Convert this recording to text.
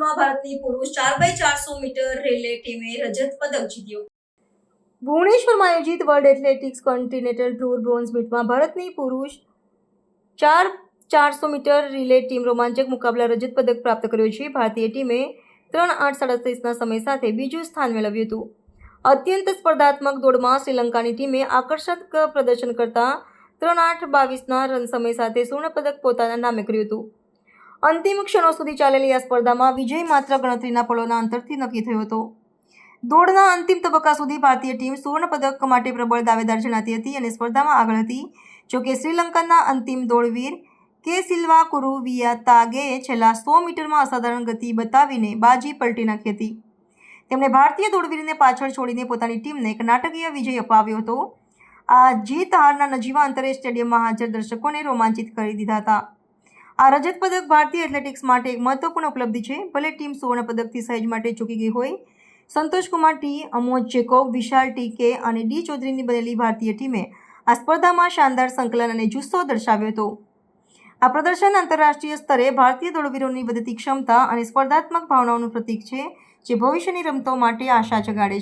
દોડમાં ભારતની પુરુષ ચાર બાય ચારસો મીટર રેલે ટીમે રજત પદક જીત્યો. ભુવનેશ્વરમાં આયોજિત world athletics continental tour bronze મીટમાં ભારતની પુરુષ ચાર ચારસો મીટર રિલે ટીમ રોમાંચક મુકાબલા રજત પદક પ્રાપ્ત કર્યો છે. ભારતીય ટીમે ત્રણ આઠ સાડત્રીસના સમય સાથે બીજું સ્થાન મેળવ્યું હતું. અત્યંત સ્પર્ધાત્મક દોડમાં શ્રીલંકાની ટીમે આકર્ષક પ્રદર્શન કરતા ત્રણ આઠ બાવીસના રન સમય સાથે સુવર્ણ પદક પોતાના નામે કર્યું હતું. અંતિમ ક્ષણો સુધી ચાલેલી આ સ્પર્ધામાં વિજય માત્ર ગણતરીના પળોના અંતરથી નક્કી થયો હતો. દોડના અંતિમ તબક્કા સુધી ભારતીય ટીમ સુવર્ણ પદક માટે પ્રબળ દાવેદાર જણાતી હતી અને સ્પર્ધામાં આગળ હતી. જોકે શ્રીલંકાના અંતિમ દોડવીર કે સિલ્વા કુરુવિયાતાગેએ છેલ્લા સો મીટરમાં અસાધારણ ગતિ બતાવીને બાજી પલટી નાખી હતી. તેમણે ભારતીય દોડવીરને પાછળ છોડીને પોતાની ટીમને એક નાટકીય વિજય અપાવ્યો હતો. આ જીત હારના નજીવા અંતરે સ્ટેડિયમમાં હાજર દર્શકોને રોમાંચિત કરી દીધા હતા. આ રજત પદક ભારતીય એથ્લેટિક્સ માટે એક મહત્વપૂર્ણ ઉપલબ્ધિ છે. ભલે ટીમ સુવર્ણ પદકથી સહેજ માટે ચૂકી ગઈ હોય. Santoshkumar T Amoj Jacob, Vishal T K અને ડી ચૌધરીની બનેલી ભારતીય ટીમે આ સ્પર્ધામાં શાનદાર સંકલન અને જુસ્સો દર્શાવ્યો હતો. આ પ્રદર્શન આંતરરાષ્ટ્રીય સ્તરે ભારતીય દોડવીરોની વધતી ક્ષમતા અને સ્પર્ધાત્મક ભાવનાઓનું પ્રતીક છે, જે ભવિષ્યની રમતો માટે આશા જગાડે છે.